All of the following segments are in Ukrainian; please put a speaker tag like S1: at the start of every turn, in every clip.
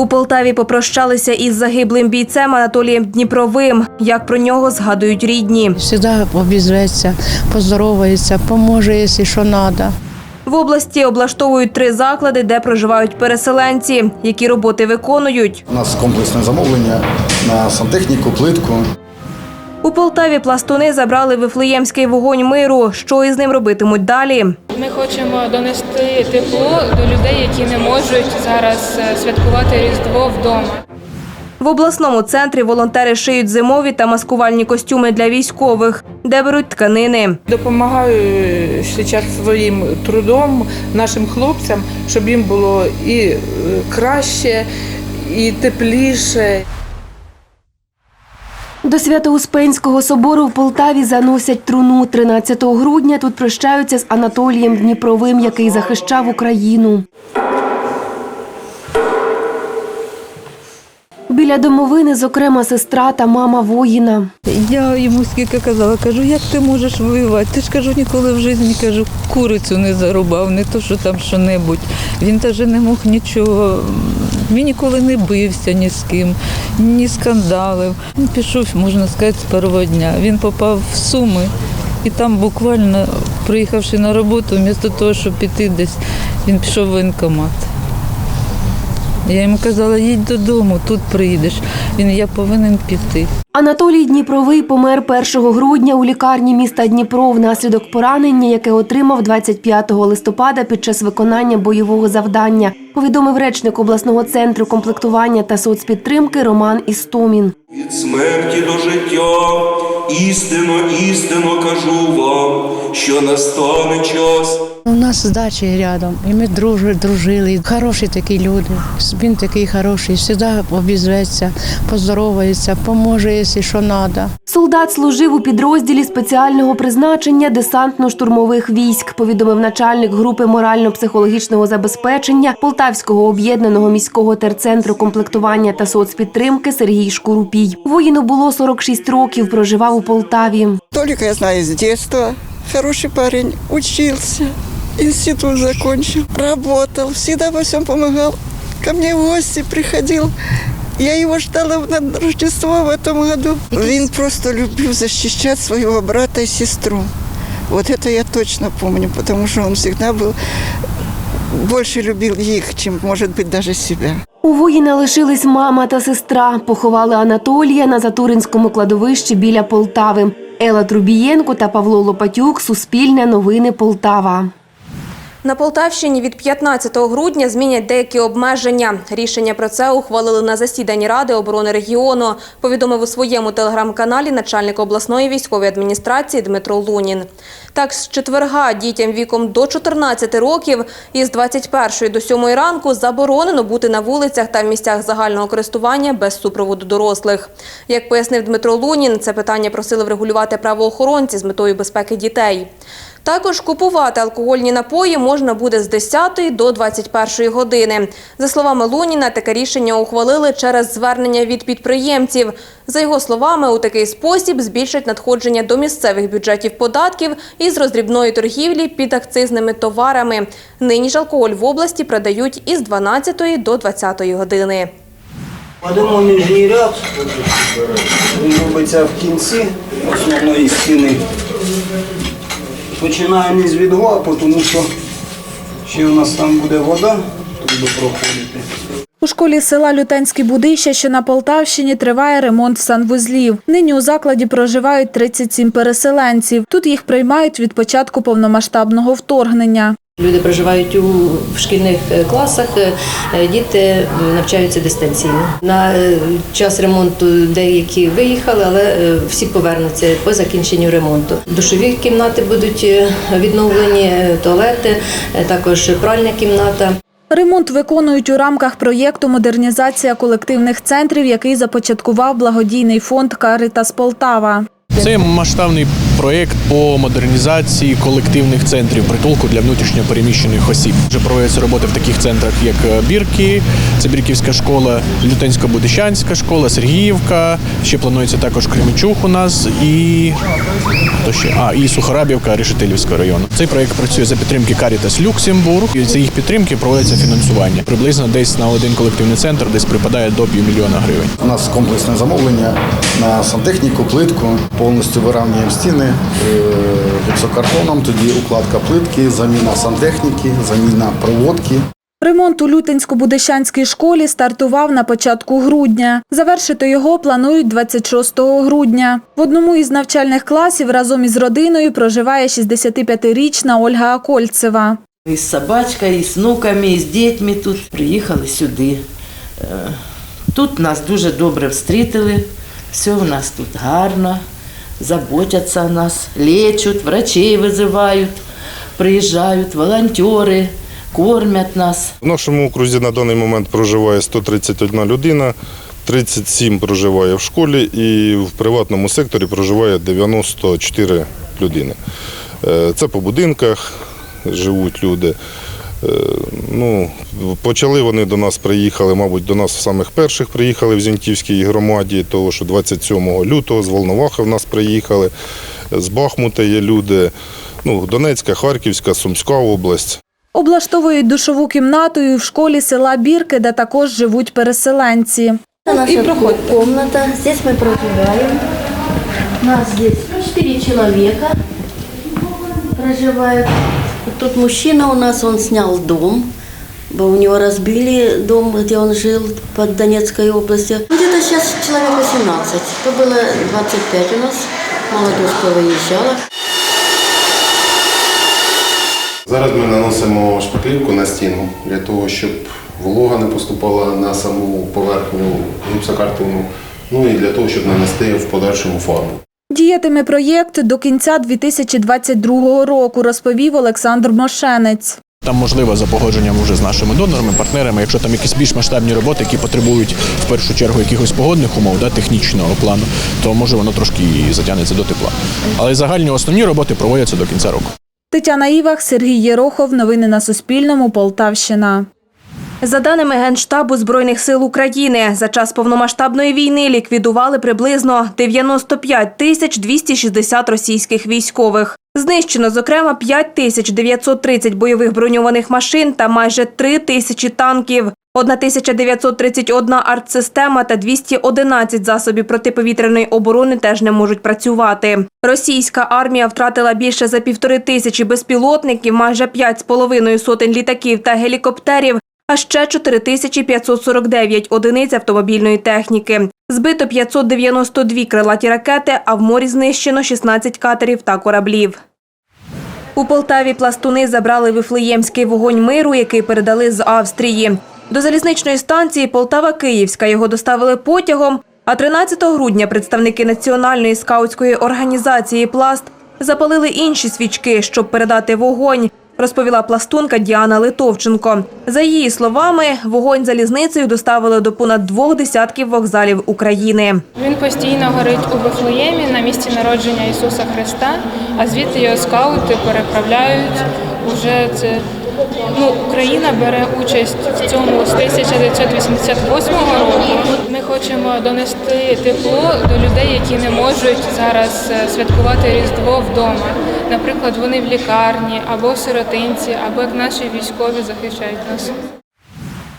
S1: У Полтаві попрощалися із загиблим бійцем Анатолієм Дніпровим. Як про нього згадують рідні.
S2: Всегда обізветься, поздоровається, поможе, якщо що треба.
S1: В області облаштовують три заклади, де проживають переселенці. Які роботи виконують.
S3: У нас комплексне замовлення на сантехніку, плитку.
S1: У Полтаві пластуни забрали вифлеємський вогонь миру. Що із ним робитимуть далі?
S4: Ми хочемо донести тепло до людей, які не можуть зараз е, святкувати Різдво вдома.
S1: В обласному центрі волонтери шиють зимові та маскувальні костюми для військових, де беруть тканини.
S5: Допомагаю зараз своїм трудом нашим хлопцям, щоб їм було і е, краще, і тепліше.
S6: До Свято-Успенського собору в Полтаві заносять труну. 13 грудня тут прощаються з Анатолієм Дніпровим, який захищав Україну. Біля домовини, зокрема, сестра та мама воїна.
S7: Я йому скільки казала, кажу, як ти можеш воювати? Ти ж кажу, ніколи в житті кажу, курицю не зарубав, не то, що там що-небудь. Він теж не мог нічого. Він ніколи не бився ні з ким, ні скандалив. Він пішов, можна сказати, з першого дня. Він попав в Суми і там буквально, приїхавши на роботу, вмісто того, щоб піти десь, він пішов в воєнкомат. Я йому казала, їдь додому, тут приїдеш. Він я повинен піти.
S6: Анатолій Дніпровий помер 1 грудня у лікарні міста Дніпро внаслідок поранення, яке отримав 25 листопада під час виконання бойового завдання. Повідомив речник обласного центру комплектування та соцпідтримки Роман Істомін.
S8: Від смерті до життя, істинно, істинно кажу вам, що настане час.
S2: У нас дача рядом, і ми дружили, дружили. Хороші такі люди. Він такий хороший, завжди обізветься, поздоровається, поможе, якщо що треба.
S6: Солдат служив у підрозділі спеціального призначення десантно-штурмових військ, повідомив начальник групи морально-психологічного забезпечення Полтавського об'єднаного міського терцентру комплектування та соцпідтримки Сергій Шкурупій. Воїну було 46 років, проживав у Полтаві.
S9: Толика я знаю с детства. Хороший парень, учился, институт закончил, работал, всегда во всем помогал. Ко мне в гости приходил. Я его ждала на Рождество в этом году. Він просто любил защищать своего брата и сестру. Вот это я точно помню, потому что он всегда был больше любил их, чем, может быть, даже себя.
S6: У воїна лишились мама та сестра. Поховали Анатолія на Затуринському кладовищі біля Полтави. Ела Трубієнко та Павло Лопатюк. Суспільне новини Полтава.
S1: На Полтавщині від 15 грудня змінять деякі обмеження. Рішення про це ухвалили на засіданні Ради оборони регіону, повідомив у своєму телеграм-каналі начальник обласної військової адміністрації Дмитро Лунін. Так, з четверга дітям віком до 14 років із 21 до 7 ранку заборонено бути на вулицях та в місцях загального користування без супроводу дорослих. Як пояснив Дмитро Лунін, це питання просили врегулювати правоохоронці з метою безпеки дітей. Також купувати алкогольні напої можна буде з 10 до 21 години. За словами Луніна, таке рішення ухвалили через звернення від підприємців. За його словами, у такий спосіб збільшать надходження до місцевих бюджетів податків із роздрібної торгівлі під акцизними товарами. Нині ж алкоголь в області продають із 12 до 20 години.
S10: Кладемо нижній ряд, він робиться в кінці основної стіни. Починаємо із відгла, тому що ще у нас там буде вода, тут буде проходити.
S11: У школі села Лютенські Будища, що на Полтавщині, триває ремонт санвузлів. Нині у закладі проживають 37 переселенців. Тут їх приймають від початку повномасштабного вторгнення.
S12: Люди проживають у в шкільних е, класах, е, е, діти навчаються дистанційно. На час ремонту деякі виїхали, але всі повернуться по закінченню ремонту. Душові кімнати будуть відновлені, туалети, також пральна кімната.
S11: Ремонт виконують у рамках проєкту Модернізація колективних центрів, який започаткував благодійний фонд Каритас Полтава.
S13: Це масштабний проєкт по модернізації колективних центрів притулку для внутрішньо переміщених осіб. Вже проводяться роботи в таких центрах, як е, Бірки, це Бірківська школа, Лютенсько-Будищанська школа, Сергіївка. Ще планується також Кременчуг у нас і хто ще? А, і Сухорабівка Решетилівського району. Цей проєкт працює за підтримки Caritas Люксембург. І за їх підтримки проводиться фінансування. Приблизно десь на один колективний центр десь припадає до півмільйона гривень.
S3: У нас комплексне замовлення на сантехніку, плитку, повністю вирівнюємо стіни гіпсокартоном, тоді укладка плитки, заміна сантехніки, заміна проводки.
S11: Ремонт у Лютинсько-Будищанській школі стартував на початку грудня. Завершити його планують 26 грудня. В одному із навчальних класів разом із родиною проживає 65-річна Ольга Акольцева.
S14: І з собачкою, і з внуками, і з дітьми тут приїхали сюди. Е, Тут нас дуже добре встрітили, все у нас тут гарно, заботяться о нас, лечать, врачей визивають, приїжджають, волонтери, кормять нас.
S15: В нашому окрузі на даний момент проживає 131 людина, 37 проживає в школі і в приватному секторі проживає 94 людини. Е, Це по будинках живуть люди. Е, Ну, почали вони до нас приїхали, мабуть, до нас в самих перших приїхали в Зіньківській громаді, того що 27 лютого з Волновахи в нас приїхали, з Бахмута є люди, ну, Донецька, Харківська, Сумська область.
S11: Облаштовують душову кімнату і в школі села Бірки, де також живуть переселенці.
S16: Наша комната. Здесь мы проживаем. Нас здесь четыре человека проживают. Тут мужчина у нас, он снял дом, у него разбили дом, где он жил под Донецкой областью. Где-то сейчас человек 18. То было 25 у нас. Молодежь повыезжала.
S15: Зараз ми наносимо шпаклівку на стіну для того, щоб волога не поступала на саму поверхню гіпсокартону, ну і для того, щоб нанести в подальшому фарбу.
S11: Діятиме проєкт до кінця 2022 року, розповів Олександр Мошенець.
S13: Там можливо за погодженням вже з нашими донорами, партнерами, якщо там якісь більш масштабні роботи, які потребують в першу чергу якихось погодних умов, да, технічного плану, то може воно трошки і затягнеться до тепла. Але загальні основні роботи проводяться до кінця року.
S11: Тетяна Івах, Сергій Єрохов. Новини на Суспільному. Полтавщина.
S1: За даними Генштабу Збройних сил України, за час повномасштабної війни ліквідували приблизно 95 тисяч 260 російських військових. Знищено, зокрема, 5 тисяч 930 бойових броньованих машин та майже 3 тисячі танків. 1931 артсистема та 211 засобів протиповітряної оборони теж не можуть працювати. Російська армія втратила більше за півтори тисячі безпілотників, майже 5,5 сотень літаків та гелікоптерів, а ще 4549 одиниць автомобільної техніки. Збито 592 крилаті ракети, а в морі знищено 16 катерів та кораблів. У Полтаві пластуни забрали вифлеємський вогонь миру, який передали з Австрії. До залізничної станції Полтава-Київська його доставили потягом, а 13 грудня представники національної скаутської організації Пласт запалили інші свічки, щоб передати вогонь, розповіла пластунка Діана Литовченко. За її словами, вогонь залізницею доставили до понад двох десятків вокзалів України.
S4: Він постійно горить у Вифлеємі на місці народження Ісуса Христа, а звідти його скаути переправляють. Уже це ну, Україна бере участь в цьому з 1988 року. Хочемо донести тепло до людей, які не можуть зараз е, святкувати Різдво вдома. Наприклад, вони в лікарні або в сиротинці, або як наші військові захищають нас.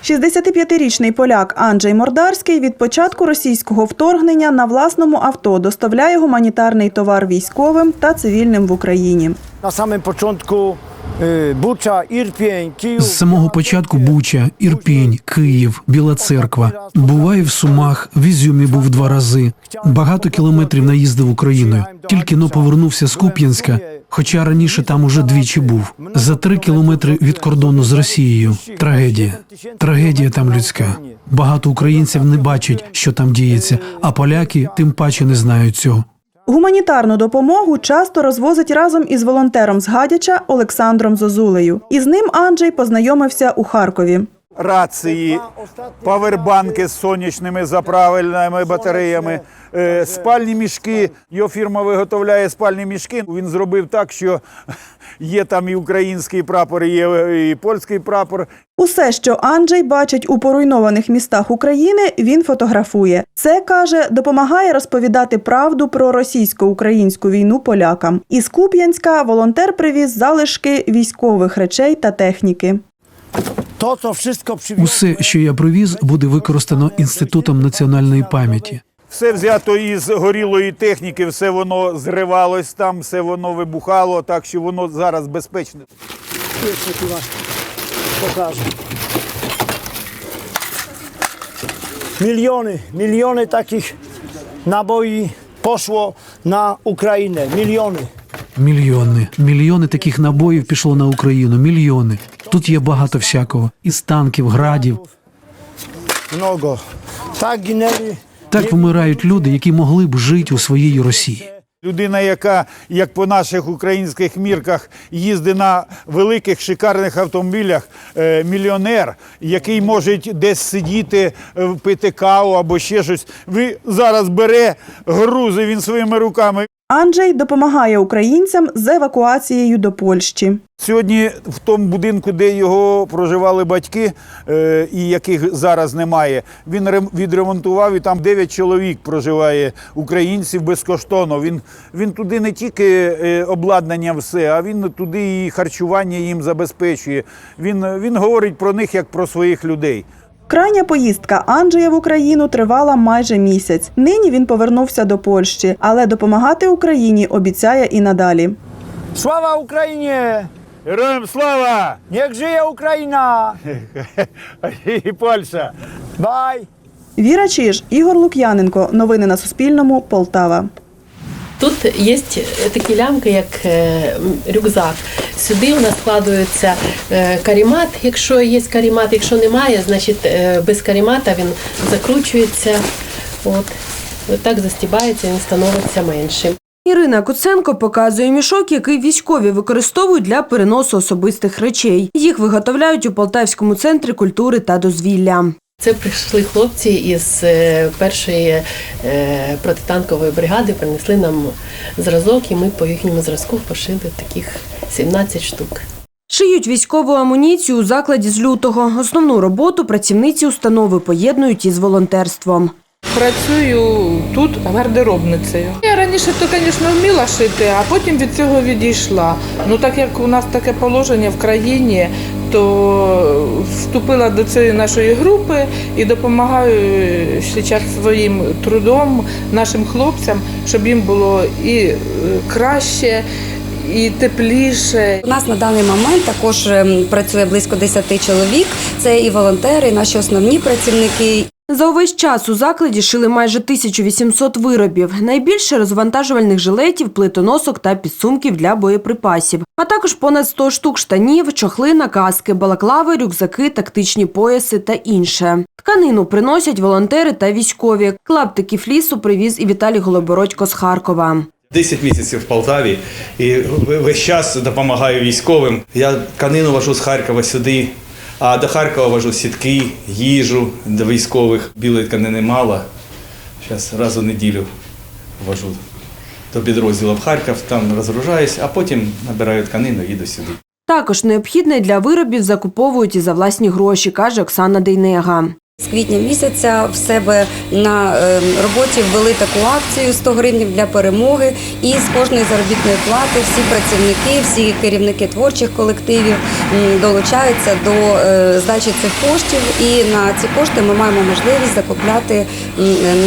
S17: 65-річний поляк Анджей Мордарський від початку російського вторгнення на власному авто доставляє гуманітарний товар військовим та цивільним в Україні.
S18: Na samym początku y, Bucza, Irpień, Kijów.
S19: З самого початку Буча, Ірпінь, Київ, Біла Церква. Буває в Сумах, в Ізюмі був два рази. Багато кілометрів наїздив Україною. Тільки но повернувся з Куп'янська, хоча раніше там уже двічі був. За три кілометри від кордону з Росією. Трагедія. Трагедія там людська. Багато українців не бачать, що там діється, а поляки тим паче не знають цього.
S17: Гуманітарну допомогу часто розвозить разом із волонтером з Гадяча Олександром Зозулею. Із ним Анджей познайомився у Харкові.
S20: Рації, павербанки з сонячними заправленими батареями, е, спальні мішки. Його фірма виготовляє спальні мішки. Він зробив так, що є там і український прапор, і є і польський прапор.
S17: Усе, що Анджей бачить у поруйнованих містах України, він фотографує. Це каже, допомагає розповідати правду про російсько-українську війну полякам. Із Куп'янська волонтер привіз залишки військових речей та техніки.
S18: To, co wszystko
S19: Усе, що я привіз, буде використано інститутом національної пам'яті.
S20: Все взято із горілої техніки, все воно зривалось там, все воно вибухало, так що воно зараз безпечне.
S18: pokażę. Miliony, miliony takich naboi poszło na Ukrainę. Miliony.
S19: Мільйони, мільйони таких набоїв пішло на Україну. Мільйони. Тут є багато всякого із танків, градів. Так вмирають люди, які могли б жити у своїй Росії.
S20: Людина, яка, як по наших українських мірках, їздить на великих шикарних автомобілях, е, мільйонер, який може десь сидіти, е, пити каву або ще щось. Ви зараз бере грузи він своїми руками.
S17: Анджей допомагає українцям з евакуацією до Польщі.
S20: Сьогодні в тому будинку, де його проживали батьки, е, і яких зараз немає, він рем- відремонтував і там 9 чоловік проживає українців безкоштовно. Він, він туди не тільки е, обладнання все, а він туди і харчування їм забезпечує. Він, він говорить про них як про своїх людей.
S17: Крайня поїздка Анджея в Україну тривала майже місяць. Нині він повернувся до Польщі, але допомагати Україні обіцяє і надалі.
S18: Sława Ukrainie!
S20: Героям слава!
S18: Niech żyje Ukraina!
S20: І Польща!
S18: Bye!
S17: Віра Чиж, Ігор Лук'яненко. Новини на Суспільному. Полтава.
S21: Тут є такі лямки, як е, рюкзак. Сюди у нас складується е, карімат, якщо є карімат, якщо немає, значить е, без карімата він закручується. От. Так застібається, він становиться меншим.
S6: Ірина Куценко показує мішок, який військові використовують для переносу особистих речей. Їх виготовляють у Полтавському центрі культури та дозвілля.
S21: Це прийшли хлопці із е, першої е, протитанкової бригади, принесли нам зразок, і ми по їхньому зразку пошили таких 17 штук.
S6: Шиють військову амуніцію у закладі з лютого. Основну роботу працівниці установи поєднують із волонтерством.
S5: Працюю тут гардеробницею. Я раніше то, звісно, вміла шити, а потім від цього відійшла. Ну так як у нас таке положення в країні, то вступила до цієї нашої групи і допомагаю зараз своїм трудом нашим хлопцям, щоб їм було і е, краще, і тепліше.
S22: У нас на даний момент також ем, працює близько 10 чоловік. Це і волонтери, і наші основні працівники.
S6: За увесь час у закладі шили майже 1800 виробів. Найбільше розвантажувальних жилетів, плитоносок та підсумків для боєприпасів. А також понад 100 штук штанів, чохли, каски, балаклави, рюкзаки, тактичні пояси та інше. Тканину приносять волонтери та військові. Клаптики флісу привіз і Віталій Голобородько з Харкова.
S23: 10 місяців в Полтаві і весь час допомагаю військовим. Я тканину вожу з Харкова сюди, а до Харкова вожу сітки, їжу до військових. Білої тканини мало. Зараз раз у неділю вожу до підрозділу в Харків, там розгружаюсь, а потім набираю тканину, їду сюди.
S6: Також необхідне для виробів закуповують і за власні гроші, каже Оксана Дейнега.
S22: З квітня місяця в себе на ем, роботі ввели таку акцію 100 гривень для перемоги. І з кожної заробітної плати всі працівники, всі керівники творчих колективів долучаються до е, здачі цих коштів. І на ці кошти ми маємо можливість закупляти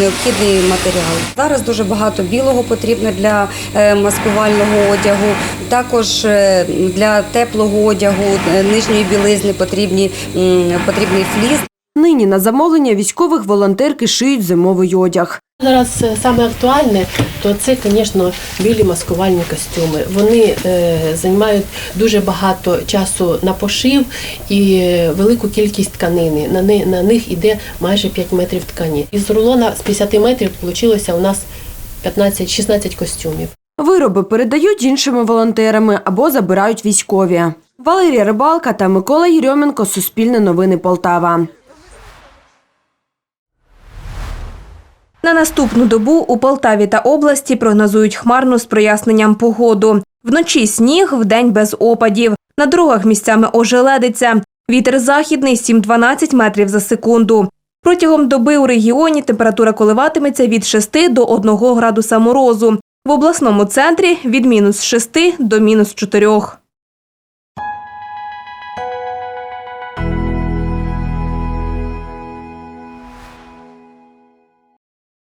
S22: необхідний матеріал. Зараз дуже багато білого потрібно для е, маскувального одягу. Також е, для теплого одягу, нижньої білизни потрібні потрібний фліс.
S6: Нині на замовлення військових волонтерки шиють зимовий одяг.
S21: Зараз е, саме актуальне, то це, звісно, білі маскувальні костюми. Вони е, займають дуже багато часу на пошив і е, велику кількість тканини. На, на них йде майже 5 метрів ткані. Із рулона з 50 метрів вийшло у нас 15-16 костюмів.
S6: Вироби передають іншими волонтерами або забирають військові. Валерія Рибалка та Микола Єрьоменко. Суспільне новини Полтава.
S1: На наступну добу у Полтаві та області прогнозують хмарну з проясненням погоду. Вночі сніг, вдень без опадів. На дорогах місцями ожеледиться. Вітер західний 7-12 метрів за секунду. Протягом доби у регіоні температура коливатиметься від 6 до 1 градуса морозу. В обласному центрі від мінус 6 до мінус 4.